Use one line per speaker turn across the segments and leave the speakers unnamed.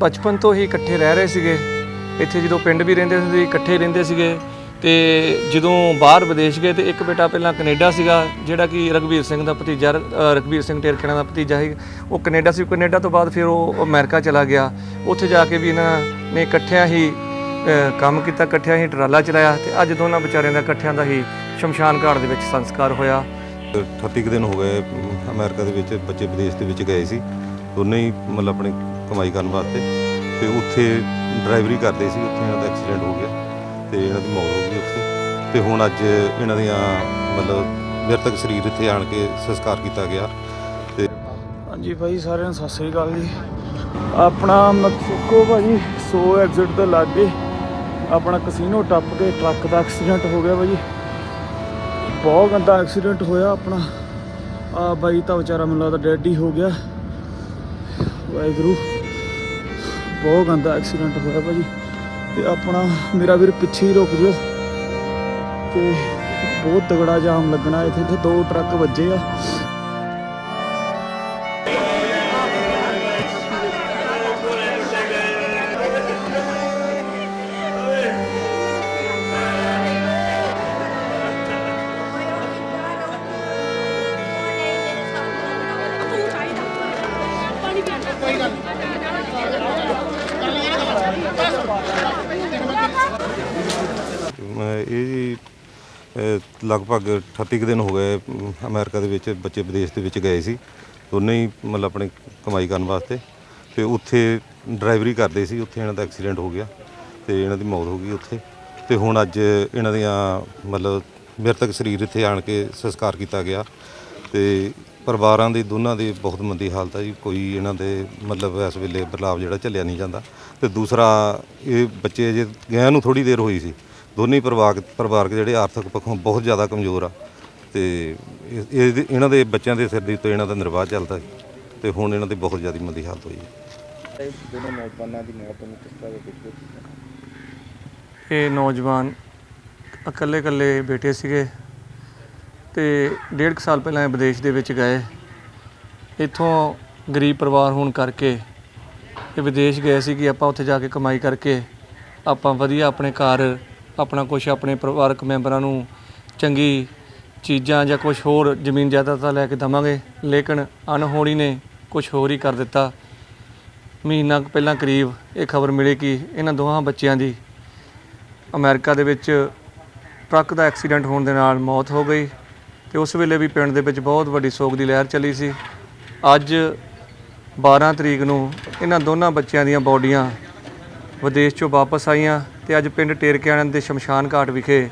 ਬਚਪਨ ਤੋਂ ਹੀ ਇਕੱਠੇ ਰਹਿ ਰਹੇ ਸੀਗੇ। ਇੱਥੇ ਜਦੋਂ ਪਿੰਡ ਵੀ ਰਹਿੰਦੇ ਸੀ ਇਕੱਠੇ ਰਹਿੰਦੇ ਸੀਗੇ ਤੇ ਜਦੋਂ ਬਾਹਰ ਵਿਦੇਸ਼ ਗਏ ਤੇ ਇੱਕ ਬੇਟਾ ਪਹਿਲਾਂ ਕੈਨੇਡਾ ਸੀਗਾ ਜਿਹੜਾ ਕਿ ਰਗਵੀਰ ਸਿੰਘ ਦਾ ਭਤੀਜਾ ਅ, ਰਘਬੀਰ ਸਿੰਘ ਟੇਰਕਣਾ ਦਾ ਭਤੀਜਾ ਸੀ। ਉਹ ਕੈਨੇਡਾ ਸੀ। ਕੈਨੇਡਾ ਤੋਂ ਬਾਅਦ ਫਿਰ ਉਹ ਅਮਰੀਕਾ ਚਲਾ ਗਿਆ। ਉੱਥੇ ਜਾ ਕੇ ਵੀ ਇਹਨਾਂ ਨੇ ਇਕੱਠਿਆਂ ਹੀ ਕੰਮ ਕੀਤਾ ਇਕੱਠਿਆਂ ਹੀ ਟਰਾਲਾ ਚਲਾਇਆ ਤੇ ਅੱਜ ਦੋਨਾਂ ਵਿਚਾਰਿਆਂ ਦਾ ਇਕੱਠਿਆਂ ਦਾ ਹੀ ਸ਼ਮਸ਼ਾਨ ਘਾਟ ਦੇ ਵਿੱਚ ਸੰਸਕਾਰ ਹੋਇਆ।
38 ਕੁ ਦਿਨ ਹੋ ਗਏ ਅਮ, ਅਮਰੀਕਾ ਦੇ ਵਿੱਚ ਬੱਚੇ ਵਿਦੇਸ਼ ਦੇ ਵਿੱਚ ਗਏ ਸੀ। ਦੋਨੇ ਹੀ ਮਤਲਬ ਆਪਣੇ ਕਮਾਈ ਕਰਨ ਵਾਸਤੇ ਤੇ ਉੱਥੇ ਡਰਾਈਵਰੀ ਕਰਦੇ ਸੀ, ਉੱਥੇ ਇਹਨਾਂ ਦਾ ਐਕਸੀਡੈਂਟ ਹੋ ਗਿਆ ਤੇ ਇਹਨਾਂ ਦੀ ਮੌਤ ਹੋ ਗਈ ਉੱਥੇ। ਤੇ ਹੁਣ ਅੱਜ ਇਹਨਾਂ ਦੀਆਂ ਮਤਲਬ ਮ੍ਰਿਤਕ ਸਰੀਰ ਇੱਥੇ ਆਣ ਕੇ ਸੰਸਕਾਰ ਕੀਤਾ ਗਿਆ ਤੇ
ਹਾਂਜੀ ਭਾਈ, ਸਾਰਿਆਂ ਨੂੰ ਸਤਿ ਸ੍ਰੀ ਅਕਾਲ ਜੀ। ਆਪਣਾ ਮੈਕਸੀਕੋ ਭਾਜੀ 100 ਐਗਜ਼ਿਟ ਦੇ ਲਾਗੇ ਆਪਣਾ ਕਸੀਨੋ ਟੱਪ ਕੇ ਟਰੱਕ ਦਾ ਐਕਸੀਡੈਂਟ ਹੋ ਗਿਆ ਭਾਜੀ ਬਹੁਤ ਗੰਦਾ ਐਕਸੀਡੈਂਟ ਹੋਇਆ ਆਪਣਾ। ਆ ਬਾਈ ਤਾਂ ਵਿਚਾਰਾ ਮੈਨੂੰ ਲੱਗਦਾ ਡੈਡ ਹੀ ਹੋ ਗਿਆ। ਵਾਹਿਗੁਰੂ। ਬਹੁਤ ਗੰਦਾ ਐਕਸੀਡੈਂਟ ਹੋਇਆ ਭਾਜੀ। ਤੇ ਆਪਣਾ ਮੇਰਾ ਵੀਰ ਪਿੱਛੇ ਹੀ ਰੁਕ ਜਿਓ। ਤੇ ਬਹੁਤ ਤਗੜਾ ਜਾਮ ਲੱਗਣਾ ਇੱਥੇ। ਤੇ ਦੋ ਟਰੱਕ ਵੱਜੇ ਆ।
ਇਹ ਜੀ ਲਗਭਗ 38 ਕੁ ਦਿਨ ਹੋ ਗਏ ਅਮ, ਅਮਰੀਕਾ ਦੇ ਵਿੱਚ ਬੱਚੇ ਵਿਦੇਸ਼ ਦੇ ਵਿੱਚ ਗਏ ਸੀ। ਦੋਨੇ ਹੀ ਮਤਲਬ ਆਪਣੀ ਕਮਾਈ ਕਰਨ ਵਾਸਤੇ। ਤੇ ਉੱਥੇ ਡਰਾਈਵਰੀ ਕਰਦੇ ਸੀ ਉੱਥੇ ਇਹਨਾਂ ਦਾ ਐਕਸੀਡੈਂਟ ਹੋ ਗਿਆ ਤੇ ਇਹਨਾਂ ਦੀ ਮੌਤ ਹੋ ਗਈ ਉੱਥੇ। ਤੇ ਹੁਣ ਅੱਜ ਇਹਨਾਂ ਦੀਆਂ ਮਤਲਬ ਮ੍ਰਿਤਕ ਸਰੀਰ ਇੱਥੇ ਆਣ ਕੇ ਸੰਸਕਾਰ ਕੀਤਾ ਗਿਆ। ਤੇ ਪਰਿਵਾਰਾਂ ਦੀ ਦੋਨਾਂ ਦੀ ਬਹੁਤ ਮੰਦੀ ਹਾਲਤ ਹੈ ਜੀ। ਕੋਈ ਇਹਨਾਂ ਦੇ ਮਤਲਬ ਇਸ ਵੇਲੇ ਬਦਲਾਵ ਜਿਹੜਾ ਝੱਲਿਆ ਨਹੀਂ ਜਾਂਦਾ। ਤੇ ਦੂਸਰਾ ਇਹ ਬੱਚੇ ਜੇ ਗਿਆ ਨੂੰ ਥੋੜੀ ਦੇਰ ਹੋਈ ਸੀ। ਦੋਨੇ ਪਰਿਵਾਰ ਪਰਿਵਾਰਕ ਜਿਹੜੇ ਆਰਥਿਕ ਪੱਖੋਂ ਬਹੁਤ ਜ਼ਿਆਦਾ ਕਮਜ਼ੋਰ ਆ। ਤੇ ਇਹ- ਇਹ ਇਹਨਾਂ ਦੇ ਬੱਚਿਆਂ ਦੇ ਸਿਰ ਦੇ ਉੱਤੇ ਇਹਨਾਂ ਦਾ ਨਿਰਵਾਹ ਚੱਲਦਾ ਸੀ ਤੇ ਹੁਣ ਇਹਨਾਂ ਦੀ ਬਹੁਤ ਜ਼ਿਆਦਾ ਮੰਦੀ ਹਾਲਤ ਹੋਈ ਹੈ।
ਦੋਨੋਂ ਨੌਜਵਾਨਾਂ ਦੀ ਮੌਤ ਨੂੰ ਕਿਸ ਤਰ੍ਹਾਂ ਦੇਖਦੇ ਹੋ
ਇਹ ਨੌਜਵਾਨ ਇਕੱਲੇ ਇਕੱਲੇ ਬੇਟੇ ਸੀਗੇ ਤੇ ਡੇਢ ਕੁ ਸਾਲ ਪਹਿਲਾਂ ਇਹ ਵਿਦੇਸ਼ ਦੇ ਵਿੱਚ ਗਏ। ਇੱਥੋਂ ਗਰੀਬ ਪਰਿਵਾਰ ਹੋਣ ਕਰਕੇ ਇਹ ਵਿਦੇਸ਼ ਗਏ ਸੀ ਕਿ ਆਪਾਂ ਉੱਥੇ ਜਾ ਕੇ ਕਮਾਈ ਕਰਕੇ ਆਪਾਂ ਵਧੀਆ ਆਪਣੇ ਘਰ ਆਪਣਾ ਕੁਝ ਆਪਣੇ ਪਰਿਵਾਰਕ ਮੈਂਬਰਾਂ ਨੂੰ ਚੰਗੀ ਚੀਜ਼ਾਂ ਜਾਂ ਕੁਝ ਹੋਰ ਜ਼ਮੀਨ ਜਾਇਦਾਦਾਂ ਲੈ ਕੇ ਦਵਾਂਗੇ, ਲੇਕਿਨ ਅਣਹੋਣੀ ਨੇ ਕੁਝ ਹੋਰ ਹੀ ਕਰ ਦਿੱਤਾ। ਮਹੀਨਾ ਕੁ ਪਹਿਲਾਂ ਕਰੀਬ ਇਹ ਖਬਰ ਮਿਲੀ ਕਿ ਇਹਨਾਂ ਦੋਹਾਂ ਬੱਚਿਆਂ ਦੀ ਅਮਰੀਕਾ ਦੇ ਵਿੱਚ ਟਰੱਕ ਦਾ ਐਕਸੀਡੈਂਟ ਹੋਣ ਦੇ ਨਾਲ ਮੌਤ ਹੋ ਗਈ ਤੇ ਉਸ ਵੇਲੇ ਵੀ ਪਿੰਡ ਦੇ ਵਿੱਚ ਬਹੁਤ ਵੱਡੀ ਸੋਗ ਦੀ ਲਹਿਰ ਚੱਲੀ ਸੀ। ਅੱਜ 12 ਤਰੀਕ ਨੂੰ ਇਹਨਾਂ ਦੋਨਾਂ ਬੱਚਿਆਂ ਦੀਆਂ ਬੋਡੀਆਂ ਵਿਦੇਸ਼ ਚੋਂ ਵਾਪਸ ਆਈਆਂ। ਤੇ ਅੱਜ ਪਿੰਡ ਟੇਰਕਿਆਣਾ ਦੇ ਸ਼ਮਸ਼ਾਨ ਘਾਟ ਵਿਖੇ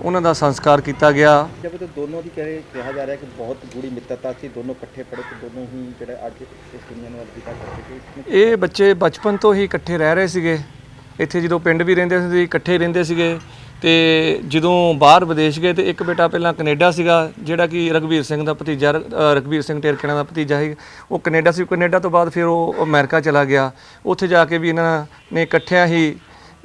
ਉਹਨਾਂ ਦਾ ਸੰਸਕਾਰ ਕੀਤਾ ਗਿਆ।
ਜਦ ਤੱਕ ਦੋਨੋਂ ਦੀ ਕਹੇ ਕਿਹਾ ਜਾ ਰਿਹਾ ਕਿ ਬਹੁਤ ਗੂੜੀ ਮਿੱਤਰਤਾ ਸੀ ਦੋਨੋਂ ਇਕੱਠੇ ਪੜ੍ਹੇ ਤੇ ਦੋਨੋਂ ਹੀ ਜਿਹੜੇ ਅੱਜ ਇਸ ਦੁਨੀਆ ਨੂੰ ਅਲਵਿਦਾ ਕਰ ਚੁੱਕੇ ਇਸ
ਇਹ ਬੱਚੇ ਬਚਪਨ ਤੋਂ ਹੀ ਇਕੱਠੇ ਰਹਿ ਰਹੇ ਸੀਗੇ। ਇੱਥੇ ਜਦੋਂ ਪਿੰਡ ਵੀ ਰਹਿੰਦੇ ਸੀ ਇਕੱਠੇ ਰਹਿੰਦੇ ਸੀਗੇ ਤੇ ਜਦੋਂ ਬਾਹਰ ਵਿਦੇਸ਼ ਗਏ ਤੇ ਇੱਕ ਬੇਟਾ ਪਹਿਲਾਂ ਕੈਨੇਡਾ ਸੀਗਾ ਜਿਹੜਾ ਕਿ ਰਗਵੀਰ ਸਿੰਘ ਦਾ ਭਤੀਜਾ ਰਘਬੀਰ ਸਿੰਘ ਟੇਰਕਣਾ ਦਾ ਭਤੀਜਾ ਸੀ। ਉਹ ਕੈਨੇਡਾ ਸੀ ਕੈਨੇਡਾ ਤੋਂ ਬਾਅਦ ਫਿਰ ਉਹ ਅਮਰੀਕਾ ਚਲਾ ਗਿਆ। ਉੱਥੇ ਜਾ ਕੇ ਵੀ ਇਹਨਾਂ ਨੇ ਇਕੱਠਿਆਂ ਹੀ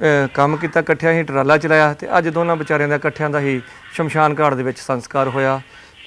ਅ, ਕੰਮ ਕੀਤਾ ਇਕੱਠਿਆਂ ਹੀ ਟਰਾਲਾ ਚਲਾਇਆ ਤੇ ਅੱਜ ਦੋਨਾਂ ਵਿਚਾਰਿਆਂ ਦਾ ਇਕੱਠਿਆਂ ਦਾ ਹੀ ਸ਼ਮਸ਼ਾਨ ਘਾਟ ਦੇ ਵਿੱਚ ਸੰਸਕਾਰ ਹੋਇਆ।